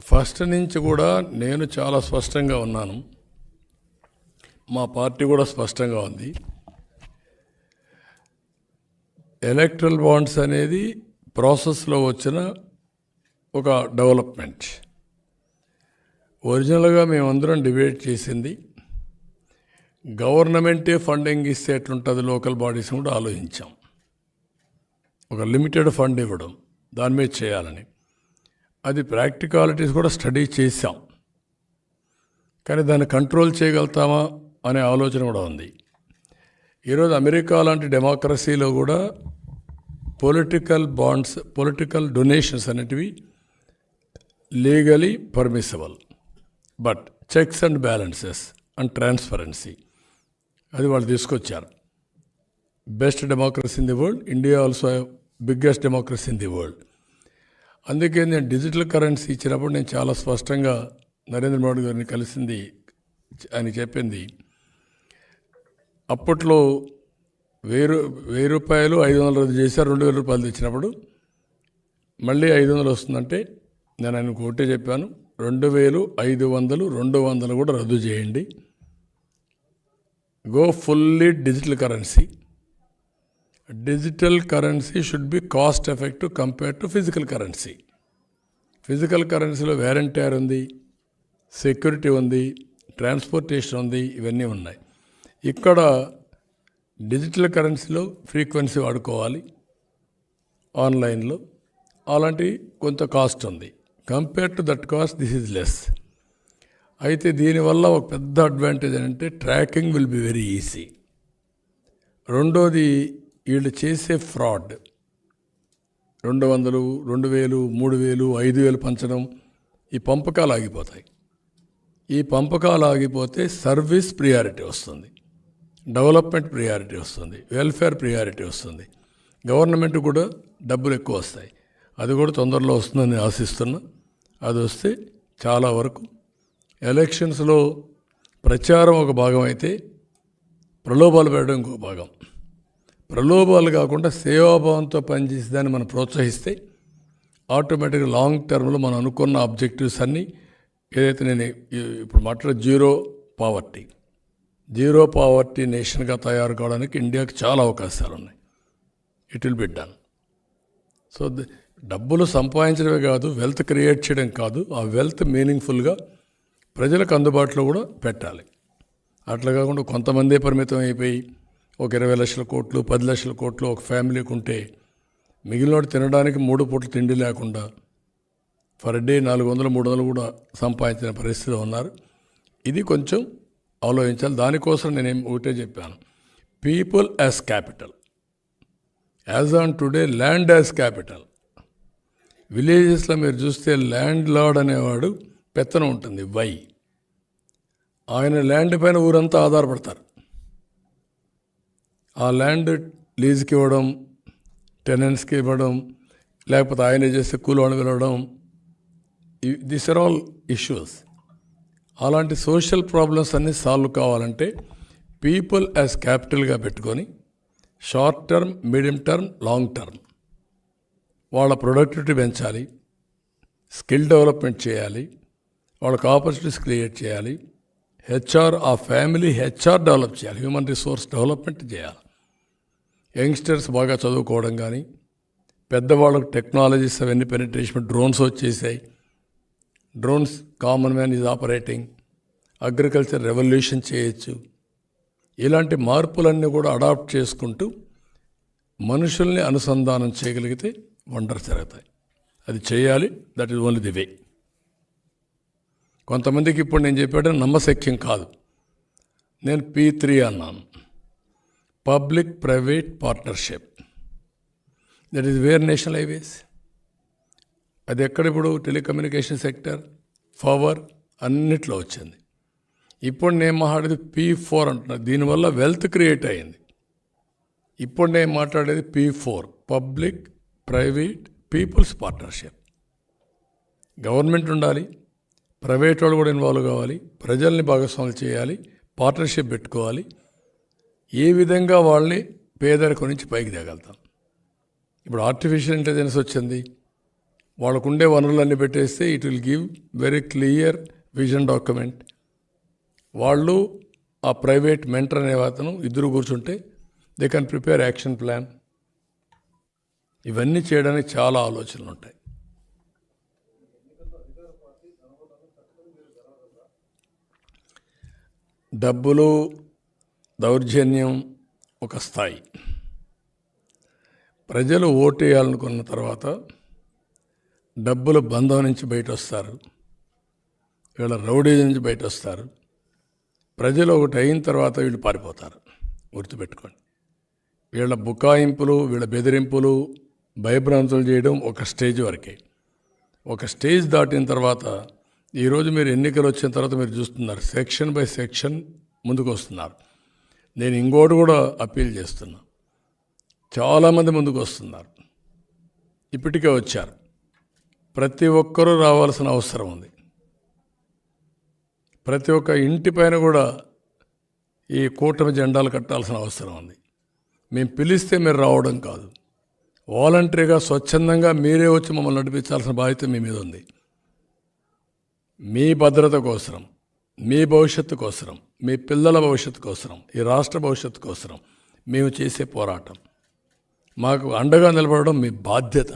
First నుంచి కూడా నేను చాలా స్పష్టంగా ఉన్నాను. మా పార్టీ కూడా స్పష్టంగా ఉంది. ఎలక్ట్రల్ బాండ్స్ అనేది ప్రాసెస్లో వచ్చిన ఒక డెవలప్మెంట్. ఒరిజినల్గా మేమందరం డిబేట్ చేసింది. గవర్నమెంటే ఫండింగ్ ఇస్తే ఎట్లుంటుంది లోకల్ బాడీస్ కూడా ఆలోచించాం. ఒక లిమిటెడ్ ఫండ్ ఇవ్వడం దాని మీద చేయాలని. అది ప్రాక్టికాలిటీస్ కూడా స్టడీ చేశాం. కానీ దాన్ని కంట్రోల్ చేయగలుగుతామా అనే ఆలోచన కూడా ఉంది. ఈరోజు అమెరికా లాంటి డెమోక్రసీలో కూడా పొలిటికల్ బాండ్స్ పొలిటికల్ డొనేషన్స్ అనేటివి legally permissible. But checks and balances and transparency అది వాళ్ళు తీసుకొచ్చారు. Best democracy in the world India also biggest democracy in the world. అందుకే నేను డిజిటల్ కరెన్సీ ఇచ్చినప్పుడు నేను చాలా స్పష్టంగా నరేంద్ర మోడీ గారిని కలిసింది ఆయన చెప్పింది. అప్పట్లో వెయ్యి రూ- వెయ్యి రూపాయలు ఐదు వందలు రద్దు చేశారు రెండు వేల రూపాయలు తెచ్చినప్పుడు మళ్ళీ ఐదు వందలు వస్తుందంటే నేను ఆయనకు ఒకటే చెప్పాను రెండు వేలు ఐదు వందలు రెండు వందలు కూడా రద్దు చేయండి. Go fully digital currency digital currency should be cost effective compare to physical currency physical కరెన్సీలో వ్యారంటీర్ ఉంది సెక్యూరిటీ ఉంది ట్రాన్స్పోర్టేషన్ ఉంది ఇవన్నీ ఉన్నాయి. ఇక్కడ డిజిటల్ కరెన్సీలో ఫ్రీక్వెన్సీ వాడుకోవాలి ఆన్లైన్లో అలాంటి కొంత కాస్ట్ ఉంది. Compare to that cost this is less అయితే దీనివల్ల ఒక పెద్ద అడ్వాంటేజ్ ఏంటంటే tracking will be very easy రెండోది వీళ్ళు చేసే ఫ్రాడ్. రెండు వందలు రెండు వేలు మూడు వేలు ఐదు వేలు పంచడం ఈ పంపకాలు ఆగిపోతాయి. ఈ పంపకాలు ఆగిపోతే సర్వీస్ ప్రియారిటీ వస్తుంది. డెవలప్మెంట్ ప్రియారిటీ వస్తుంది. వెల్ఫేర్ ప్రియారిటీ వస్తుంది. గవర్నమెంట్ కూడా డబ్బులు ఎక్కువ వస్తాయి. అది కూడా తొందరలో వస్తుందని ఆశిస్తున్నా. అది వస్తే చాలా వరకు ఎలక్షన్స్లో ప్రచారం ఒక భాగం అయితే ప్రలోభాలు పెట్టడం ఇంకొక భాగం. ప్రలోభాలు కాకుండా సేవాభావంతో పనిచేసే దాన్ని మనం ప్రోత్సహిస్తే ఆటోమేటిక్గా లాంగ్ టర్మ్లో మనం అనుకున్న ఆబ్జెక్టివ్స్ అన్నీ ఏదైతే నేను ఇప్పుడు మాట్లాడే జీరో పావర్టీ జీరో పావర్టీ నేషన్గా తయారు కావడానికి ఇండియాకి చాలా అవకాశాలు ఉన్నాయి it will be done. So డబ్బులు సంపాదించడమే కాదు వెల్త్ క్రియేట్ చేయడం కాదు ఆ వెల్త్ మీనింగ్ఫుల్గా ప్రజలకు అందుబాటులో కూడా పెట్టాలి. అట్లా కాకుండా కొంతమందే పరిమితం అయిపోయి ఒక ఇరవై లక్షల కోట్లు పది లక్షల కోట్లు ఒక ఫ్యామిలీకి ఉంటే మిగిలినోడు తినడానికి మూడు పూట్ల తిండి లేకుండా ఫర్ డే నాలుగు వందలు మూడు వందలు కూడా సంపాదించిన పరిస్థితిలో ఉన్నారు. ఇది కొంచెం ఆలోచించాలి. దానికోసం నేనేం ఒకటే చెప్పాను. People as capital as on today land as capital విలేజెస్లో మీరు చూస్తే ల్యాండ్ లార్డ్ అనేవాడు పెత్తనం ఉంటుంది. వై ఆయన ల్యాండ్ పైన ఊరంతా ఆధారపడతారు. ఆ ల్యాండ్ లీజుకి ఇవ్వడం టెనెంట్స్కి ఇవ్వడం లేకపోతే ఆయన చేస్తే కూలోని వెళ్ళడం దిస్ ఆర్ ఆల్ ఇష్యూస్. అలాంటి సోషల్ ప్రాబ్లమ్స్ అన్నీ సాల్వ్ కావాలంటే పీపుల్ యాజ్ క్యాపిటల్గా పెట్టుకొని short term medium term long term వాళ్ళ ప్రొడక్టివిటీ పెంచాలి స్కిల్ డెవలప్మెంట్ చేయాలి వాళ్ళకి ఆపర్చునిటీస్ క్రియేట్ చేయాలి హెచ్ఆర్ ఆ ఫ్యామిలీ హెచ్ఆర్ డెవలప్ చేయాలి హ్యూమన్ రిసోర్స్ డెవలప్మెంట్ చేయాలి. యంగ్స్టర్స్ బాగా చదువుకోవడం కానీ పెద్దవాళ్ళకు టెక్నాలజీస్ అవన్నీ పెనిట్రేషన్ డ్రోన్స్ వచ్చేసాయి. Drones common man is operating. Agriculture revolution చేయొచ్చు. ఇలాంటి మార్పులన్నీ కూడా అడాప్ట్ చేసుకుంటూ మనుషుల్ని అనుసంధానం చేయగలిగితే వండర్ జరుగుతాయి. అది చేయాలి. That is only the way కొంతమందికి ఇప్పుడు నేను చెప్పాడు నమ్మశక్యం కాదు. నేను పీ త్రీ అన్నాను. Public private partnership that is where national highways అది ఎక్కడ ఇప్పుడు టెలికమ్యూనికేషన్ సెక్టర్ పవర్ అన్నిట్లో వచ్చింది. ఇప్పుడు నేను మాట్లాడేది పీ ఫోర్ అంటున్నా దీనివల్ల వెల్త్ క్రియేట్ అయింది. ఇప్పుడు నేను మాట్లాడేది P four public private peoples partnership government ఉండాలి ప్రైవేట్ వాళ్ళు కూడా ఇన్వాల్వ్ కావాలి ప్రజల్ని భాగస్వాములు చేయాలి పార్ట్నర్షిప్ పెట్టుకోవాలి ఏ విధంగా వాళ్ళని పేదరికం నుంచి పైకి తేగలుగుతాం ఇప్పుడు ఆర్టిఫిషియల్ ఇంటెలిజెన్స్ వచ్చింది. వాళ్ళకు ఉండే వనరులన్నీ పెట్టేస్తే it will give very clear vision document వాళ్ళు ఆ ప్రైవేట్ మెంటర్ అనే అతను ఇద్దరు కూర్చుంటే they can prepare action plan ఇవన్నీ చేయడానికి చాలా ఆలోచనలు ఉంటాయి. డబ్బులు దౌర్జన్యం ఒక స్థాయి. ప్రజలు ఓటేయాలనుకున్న తర్వాత డబ్బుల బంధం నుంచి బయట వస్తారు వీళ్ళ రౌడీ నుంచి బయట వస్తారు ప్రజలు ఒకటి అయిన తర్వాత వీళ్ళు పారిపోతారు. గుర్తుపెట్టుకోండి. వీళ్ళ బుకాయింపులు వీళ్ళ బెదిరింపులు భయభ్రాంతులు చేయడం ఒక స్టేజ్ వరకే. ఒక స్టేజ్ దాటిన తర్వాత ఈరోజు మీరు ఎన్నికలు వచ్చిన తర్వాత మీరు చూస్తున్నారు. సెక్షన్ బై సెక్షన్ ముందుకు వస్తున్నారు నేను ఇంకోటి కూడా అప్పీల్ చేస్తున్నా. చాలామంది ముందుకు వస్తున్నారు ఇప్పటికే వచ్చారు. ప్రతి ఒక్కరూ రావాల్సిన అవసరం ఉంది. ప్రతి ఒక్క ఇంటి పైన కూడా ఈ కూటమి జెండాలు కట్టాల్సిన అవసరం ఉంది. మేము పిలిస్తే మీరు రావడం కాదు. వాలంటరీగా స్వచ్ఛందంగా మీరే వచ్చి మమ్మల్ని నడిపించాల్సిన బాధ్యత మీ మీద ఉంది. మీ భద్రత కోసరం. మీ భవిష్యత్తు కోసరం మీ పిల్లల భవిష్యత్తు కోసరం ఈ రాష్ట్ర భవిష్యత్తు కోసరం మేము చేసే పోరాటం. మాకు అండగా నిలబడడం మీ బాధ్యత.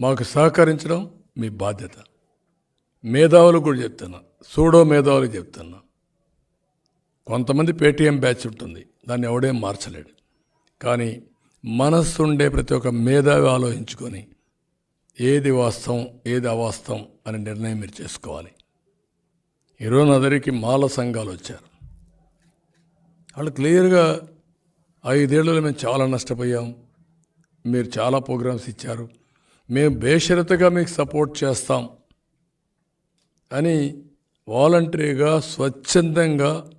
మాకు సహకరించడం మీ బాధ్యత. మేధావులు కూడా చెప్తున్నా సూడో మేధావులు చెప్తున్నా. కొంతమంది పేటీఎం బ్యాచ్ ఉంటుంది దాన్ని ఎవడేం మార్చలేడు. కానీ మనస్సు ఉండే ప్రతి ఒక్క మేధావి ఆలోచించుకొని ఏది వాస్తవం ఏది అవాస్తవం అనే నిర్ణయం మీరు చేసుకోవాలి. ఈరోజు నా దగ్గరికి మాల సంఘాలు వచ్చారు. వాళ్ళు క్లియర్గా ఐదేళ్ళలో మేము చాలా నష్టపోయాం. మీరు చాలా ప్రోగ్రామ్స్ ఇచ్చారు. మేము బేషరతుగా మీకు సపోర్ట్ చేస్తాం అని వాలంటరీగా స్వచ్ఛందంగా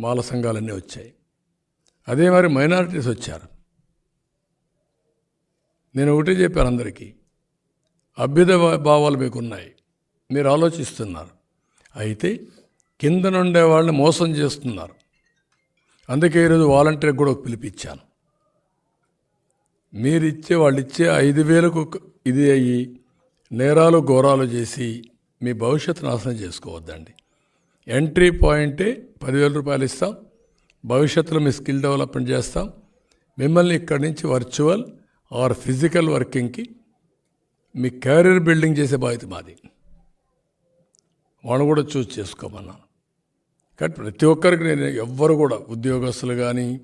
మాల సంఘాలన్నీ వచ్చాయి. అదే మరి మైనారిటీస్ వచ్చారు. నేను ఒకటే చెప్పాను అందరికీ. అభ్యుద భావాలు మీకు ఉన్నాయి మీరు ఆలోచిస్తున్నారు. అయితే కింద నుండే వాళ్ళని మోసం చేస్తున్నారు. అందుకే ఈరోజు వాలంటీర్కి కూడా ఒక పిలిపించాను మీరు ఇచ్చే వాళ్ళు ఇచ్చే ఐదు వేలకు ఇది అయ్యి నేరాలు ఘోరాలు చేసి మీ భవిష్యత్తు నాశనం చేసుకోవద్దండి. ఎంట్రీ పాయింటే పదివేల రూపాయలు ఇస్తాం. భవిష్యత్తులో మీ స్కిల్ డెవలప్మెంట్ చేస్తాం. మిమ్మల్ని ఇక్కడి నుంచి వర్చువల్ ఆర్ ఫిజికల్ వర్కింగ్కి మీ కెరీర్ బిల్డింగ్ చేసే బాధ్యత మాది. వాళ్ళు కూడా చూస్ చేసుకోమన్నాను కానీ ప్రతి ఒక్కరికి నేను ఎవ్వరు కూడా ఉద్యోగస్తులు కానీ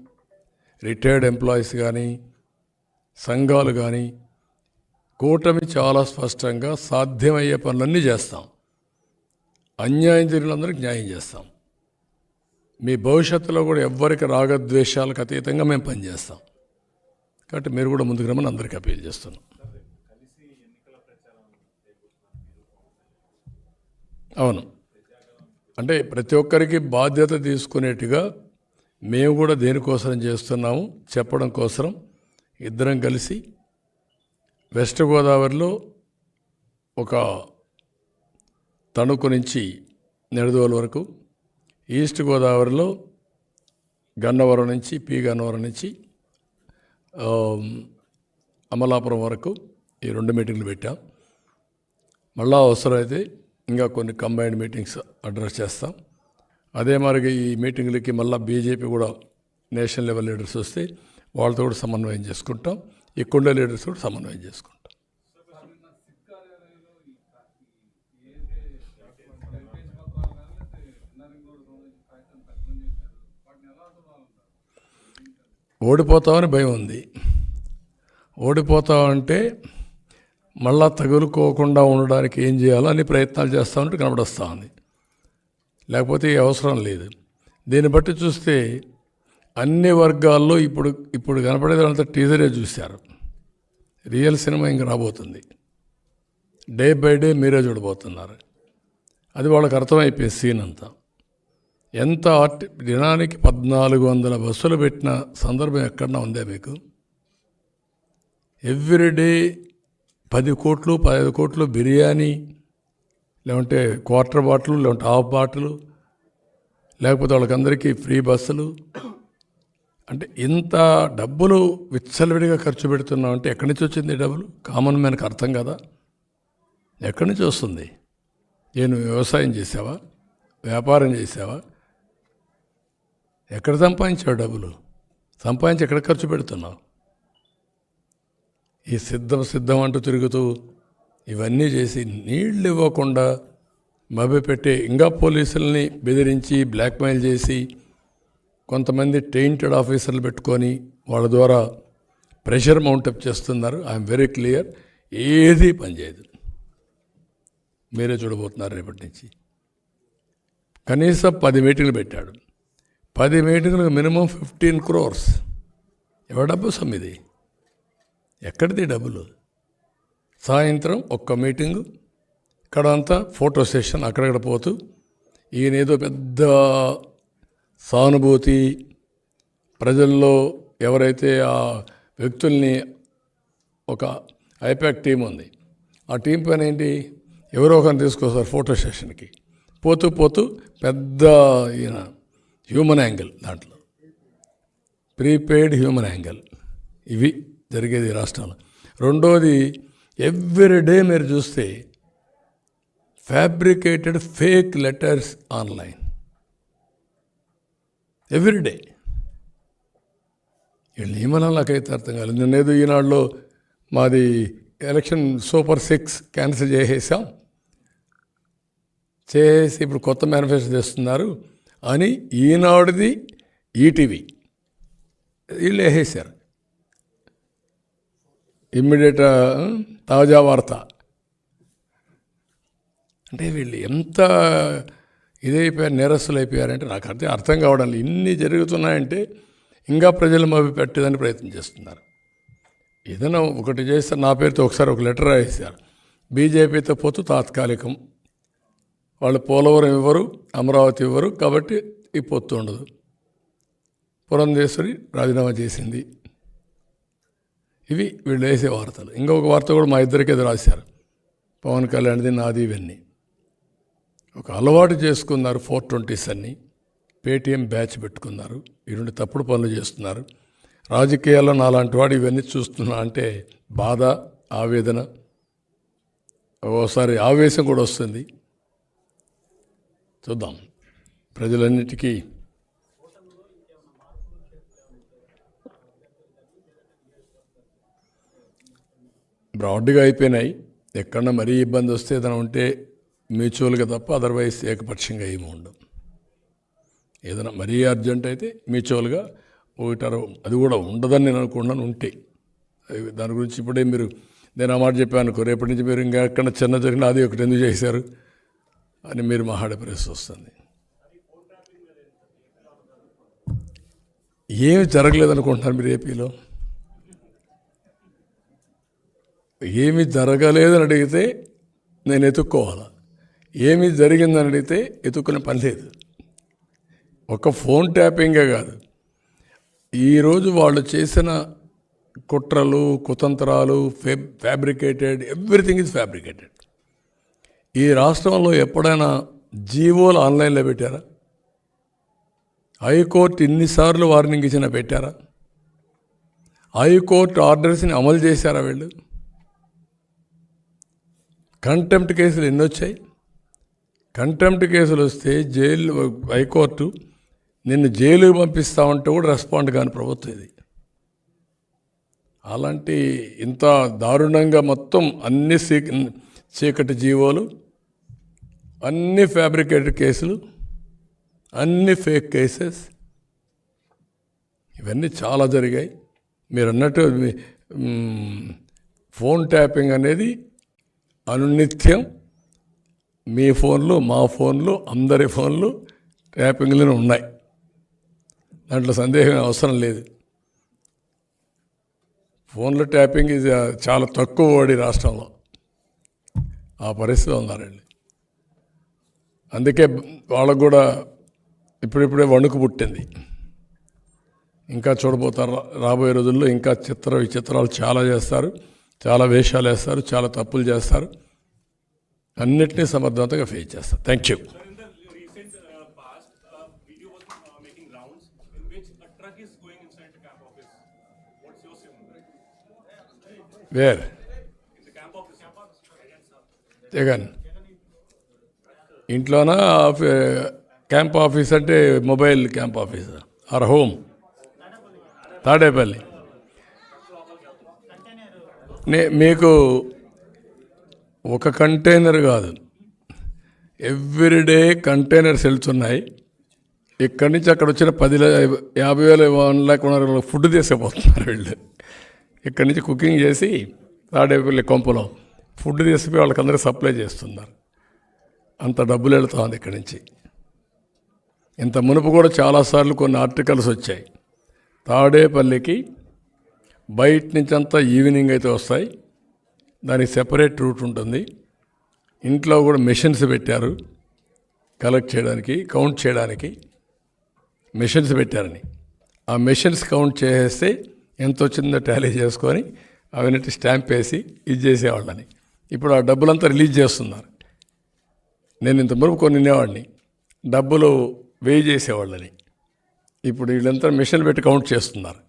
రిటైర్డ్ ఎంప్లాయీస్ కానీ సంఘాలు కానీ కూటమి చాలా స్పష్టంగా సాధ్యమయ్యే పనులన్నీ చేస్తాం. అన్యాయం జరిగినందరికి న్యాయం చేస్తాం. మీ భవిష్యత్తులో కూడా ఎవ్వరికి రాగద్వేషాలకు అతీతంగా మేము పనిచేస్తాం. కాబట్టి మీరు కూడా ముందుకు రమ్మని అందరికీ అప్పీల్ చేస్తున్నాం. అవును. అంటే ప్రతి ఒక్కరికి బాధ్యత తీసుకునేట్టుగా మేము కూడా దేనికోసం చేస్తున్నాము చెప్పడం కోసం ఇద్దరం కలిసి వెస్ట్ గోదావరిలో ఒక తణుకు నుంచి నెడదోలు వరకు ఈస్ట్ గోదావరిలో గన్నవరం నుంచి పి గన్నవరం నుంచి అమలాపురం వరకు ఈ రెండు మీటింగ్లు పెట్టాం. మళ్ళా అవసరమైతే ఇంకా కొన్ని కంబైన్డ్ మీటింగ్స్ అడ్రస్ చేస్తాం. అదే మరి ఈ మీటింగ్లకి మళ్ళీ బీజేపీ కూడా నేషనల్ లెవెల్ లీడర్స్ వస్తే వాళ్ళతో కూడా సమన్వయం చేసుకుంటాం. ఇక్కడ లీడర్స్ కూడా సమన్వయం చేసుకుంటాం. ఓడిపోతామని భయం ఉంది. ఓడిపోతామంటే మళ్ళా తగులుకోకుండా ఉండడానికి ఏం చేయాలో అన్ని ప్రయత్నాలు చేస్తామంటే కనబడొస్తూ ఉంది. లేకపోతే అవసరం లేదు. దీన్ని బట్టి చూస్తే అన్ని వర్గాల్లో ఇప్పుడు ఇప్పుడు కనపడేదంతా టీజరే చూశారు. రియల్ సినిమా ఇంక రాబోతుంది. డే బై డే మీరే చూడబోతున్నారు. అది వాళ్ళకి అర్థమైపోయే సీన్ అంతా. ఎంత ఆర్టి దినానికి పద్నాలుగు వందల బస్సులు పెట్టిన సందర్భం ఎక్కడన్నా ఉందే మీకు? ఎవ్రీడే పది కోట్లు పదహైదు కోట్లు బిర్యానీ లేకుంటే క్వార్టర్ బాటిల్ లేకుంటే హాఫ్ బాటిల్ లేకపోతే వాళ్ళకందరికీ ఫ్రీ బస్సులు. అంటే ఇంత డబ్బులు విచ్చలవిడిగా ఖర్చు పెడుతున్నాం అంటే ఎక్కడి నుంచి వచ్చింది డబ్బులు? కామన్ మ్యాన్కి అర్థం కదా. ఎక్కడి నుంచి వస్తుంది? నేను వ్యవసాయం చేసావా వ్యాపారం చేసావా ఎక్కడ సంపాదించావు డబ్బులు? సంపాదించి ఎక్కడ ఖర్చు పెడుతున్నావు? ఈ సిద్ధం సిద్ధం అంటూ తిరుగుతూ ఇవన్నీ చేసి నీళ్ళు ఇవ్వకుండా మభ్యపెట్టే ఇంకా పోలీసుల్ని బెదిరించి బ్లాక్మెయిల్ చేసి కొంతమంది టెయింటెడ్ ఆఫీసర్లు పెట్టుకొని వాళ్ళ ద్వారా ప్రెషర్ మౌంటప్ చేస్తున్నారు. I'm very clear. ఏది పనిచేయదు మీరే చూడబోతున్నారు రేపటి నుంచి. కనీసం పది మీటింగ్లు పెట్టాడు. పది మీటింగ్లకు మినిమం ఫిఫ్టీన్ క్రోర్స్ ఎవరి డబ్బు సమ్మిది ఎక్కడిది డబ్బులు? సాయంత్రం ఒక్క మీటింగు. ఇక్కడ అంతా ఫోటో సెషన్ అక్కడక్కడ పోతూ ఈయన ఏదో పెద్ద సానుభూతి ప్రజల్లో ఎవరైతే ఆ వ్యక్తుల్ని ఒక ఐపాక్ టీం ఉంది. ఆ టీం పని ఏంటి? ఎవరో ఒకరిని తీసుకొస్తారు ఫోటో సెషన్కి. పోతూ పోతూ పెద్ద ఈయన హ్యూమన్ యాంగిల్ దాంట్లో. Prepaid human angle. ఇవి. జరిగేది ఈ రాష్ట్రంలో. రెండోది ఎవ్రీ డే మీరు చూస్తే fabricated fake letters online everyday వీళ్ళు ఏమన్నా నాకైతే అర్థం కాలేదు. నేనేదో ఈనాడులో మాది ఎలక్షన్ సూపర్ సిక్స్ క్యాన్సిల్ చేసేసాం. చేసి ఇప్పుడు కొత్త మేనిఫెస్టో చేస్తున్నారు అని ఈనాడుది ఈటీవీ. వీళ్ళు వేసేసారు ఇమ్మీడియట్ తాజా వార్త. అంటే వీళ్ళు ఎంత ఇదైపోయారు నేరస్తులు అయిపోయారంటే నాకు అర్థం అర్థం కావడం లేదు. ఇన్ని జరుగుతున్నాయంటే ఇంకా ప్రజలు మభి పెట్టేదని ప్రయత్నం చేస్తున్నారు. ఏదైనా ఒకటి చేస్తే నా పేరుతో ఒకసారి ఒక లెటర్ రాసేశారు. బీజేపీతో పోతూ తాత్కాలికం. వాళ్ళు పోలవరం ఇవ్వరు అమరావతి ఇవ్వరు కాబట్టి ఈ పొత్తు ఉండదు. పురంధేశ్వరి రాజీనామా చేసింది. ఇవి వీళ్ళు వేసే వార్తలు. ఇంకొక వార్త కూడా మా ఇద్దరికి ఎదురు రాశారు. పవన్ కళ్యాణ్ది నాది ఇవన్నీ. ఒక అలవాటు చేసుకున్నారు ఫోర్ ట్వంటీస్ అన్ని. పేటీఎం బ్యాచ్ పెట్టుకున్నారు. ఈ తప్పుడు పనులు చేస్తున్నారు. రాజకీయాల్లో నాలాంటి వాడు ఇవన్నీ చూస్తున్నా అంటే బాధ ఆవేదన ఓసారి ఆవేశం కూడా వస్తుంది. చూద్దాం. ప్రజలన్నిటికీ బ్రాడ్గా అయిపోయినాయి. ఎక్కడన్నా మరీ ఇబ్బంది వస్తే ఏదైనా ఉంటే మ్యూచువల్గా తప్ప అదర్వైజ్ ఏకపక్షంగా ఏమి ఉండవు. ఏదైనా మరీ అర్జెంట్ అయితే మ్యూచువల్గా ఒకటారు అది కూడా ఉండదని నేను అనుకున్నాను ఉంటే. దాని గురించి ఇప్పుడే మీరు నేను ఆ మాట చెప్పాను అనుకో రేపటి నుంచి మీరు ఇంకా ఎక్కడ చిన్న జరిగిన అది ఒకటి ఎందుకు చేశారు అని మీరు మాట్లాడే పరిస్థితి వస్తుంది. ఏమి జరగలేదు అనుకుంటున్నారు మీరు ఏపీలో? ఏమి జరగలేదని అడిగితే నేను ఎత్తుక్కోవాలి? ఏమి జరిగిందని అడిగితే ఎత్తుక్కునే పని లేదు. ఒక ఫోన్ ట్యాపింగే కాదు. ఈరోజు వాళ్ళు చేసిన కుట్రలు కుతంత్రాలు ఫే ఫ్యాబ్రికేటెడ్ ఎవ్రీథింగ్ ఇస్ ఫ్యాబ్రికేటెడ్. ఈ రాష్ట్రంలో ఎప్పుడైనా జీవోలు ఆన్లైన్లో పెట్టారా? హైకోర్టు ఇన్నిసార్లు వార్నింగ్ ఇచ్చినా పెట్టారా? హైకోర్టు ఆర్డర్స్ని అమలు చేశారా వీళ్ళు? కంటెంప్ట్ కేసులు ఎన్ని వచ్చాయి? కంటెంప్ట్ కేసులు వస్తే జైలు హైకోర్టు నిన్ను జైలుకి పంపిస్తామంటే కూడా రెస్పాండ్ కాని ప్రభుత్వం ఇది. అలాంటి ఇంత దారుణంగా మొత్తం అన్ని చీకటి జీవోలు అన్ని ఫ్యాబ్రికేటెడ్ కేసులు అన్ని ఫేక్ కేసెస్ ఇవన్నీ చాలా జరిగాయి. మీరు అన్నట్టు ఫోన్ ట్యాపింగ్ అనేది అనునిత్యం మీ ఫోన్లు మా ఫోన్లు అందరి ఫోన్లు ట్యాపింగ్లోనే ఉన్నాయి. దాంట్లో సందేహం అవసరం లేదు. ఫోన్ల ట్యాపింగ్ ఇది చాలా తక్కువ వాడి రాష్ట్రంలో. ఆ పరిస్థితి ఉన్నారండి అందుకే వాళ్ళకు కూడా ఇప్పుడిప్పుడే వణుకు పుట్టింది. ఇంకా చూడబోతారు. రా- రాబోయే రోజుల్లో ఇంకా చిత్ర విచిత్రాలు చాలా చేస్తారు. చాలా వేషాలు వేస్తారు చాలా తప్పులు చేస్తారు. అన్నిటినీ సమర్థవంతంగా ఫేస్ చేస్తారు. థ్యాంక్ యూ వేర్ జగన్ ఇంట్లోనా క్యాంప్ ఆఫీస్ uh, అంటే mobile camp office or home Tadepalli. నే మీకు ఒక కంటైనర్ కాదు. ఎవ్రీడే కంటైనర్స్ వెళ్తున్నాయి ఇక్కడి నుంచి అక్కడ వచ్చిన పది యాభై వేల వన్ లాక్ ఉన్న ఫుడ్ తీసుకుపోతున్నారు వీళ్ళు. ఇక్కడి నుంచి కుకింగ్ చేసి తాడేపల్లి కొంపలో ఫుడ్ తీసుకుపోయి వాళ్ళకందరికీ సప్లై చేస్తున్నారు. అంత డబ్బులు వెళుతుంది ఇక్కడి నుంచి. ఇంత మునుపు కూడా చాలాసార్లు కొన్ని ఆర్టికల్స్ వచ్చాయి. తాడేపల్లికి బయట నుంచి అంతా ఈవినింగ్ అయితే వస్తాయి. దానికి సెపరేట్ రూట్ ఉంటుంది. ఇంట్లో కూడా మెషిన్స్ పెట్టారు. కలెక్ట్ చేయడానికి కౌంట్ చేయడానికి మెషిన్స్ పెట్టారని. ఆ మెషిన్స్ కౌంట్ చేసేస్తే ఎంత వచ్చిందో టాలీ చేసుకొని అవన్నీ స్టాంప్ వేసి ఇది చేసేవాళ్ళని. ఇప్పుడు ఆ డబ్బులంతా రిలీజ్ చేస్తున్నారు. నేను ఇంత మురుపు కొన్ని వినేవాడిని డబ్బులు వేయి చేసేవాళ్ళని. ఇప్పుడు వీళ్ళంతా మిషన్ పెట్టి కౌంట్ చేస్తున్నారు.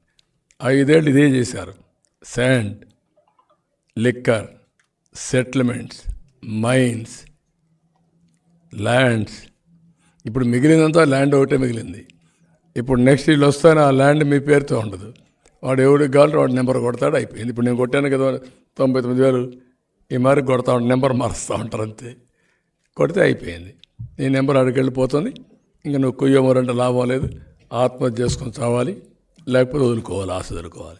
ఐదేళ్ళు ఇదే చేశారు. Sand liquor settlements mines lands. ఇప్పుడు మిగిలినంతా ల్యాండ్ ఒకటే మిగిలింది. ఇప్పుడు నెక్స్ట్ వీళ్ళు వస్తాను ఆ ల్యాండ్ మీ పేరుతో ఉండదు. వాడు ఎవడికి కావాలి వాడు నెంబర్ కొడతాడు అయిపోయింది. ఇప్పుడు నేను కొట్టాను కదా తొంభై తొమ్మిది వేలు. ఈ మరి కొడతా ఉంటాను నెంబర్ మారుస్తూ ఉంటారు అంతే. కొడితే అయిపోయింది. నీ నెంబర్ అడిగి వెళ్ళిపోతుంది ఇంకా నువ్వు కుయ్యమరంటే లాభం లేదు. ఆత్మహత్య చేసుకొని చావాలి. లేకపోతే వదులుకోవాలి ఆశ వదులుకోవాలి.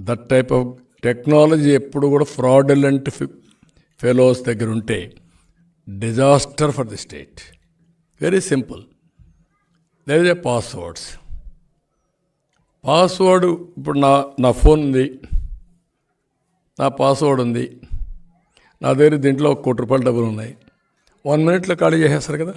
దట్ టైప్ ఆఫ్ టెక్నాలజీ ఎప్పుడు కూడా ఫ్రాడలెంట్ ఫెలోస్ దగ్గర ఉంటే disaster for the state very simple there is a passwords password ఇప్పుడు నా నా ఫోన్ ఉంది. నా పాస్వర్డ్ ఉంది. నా దగ్గర దీంట్లో ఒక కోటి రూపాయలు డబ్బులు ఉన్నాయి. వన్ మినిట్లో ఖాళీ చేసేస్తారు కదా?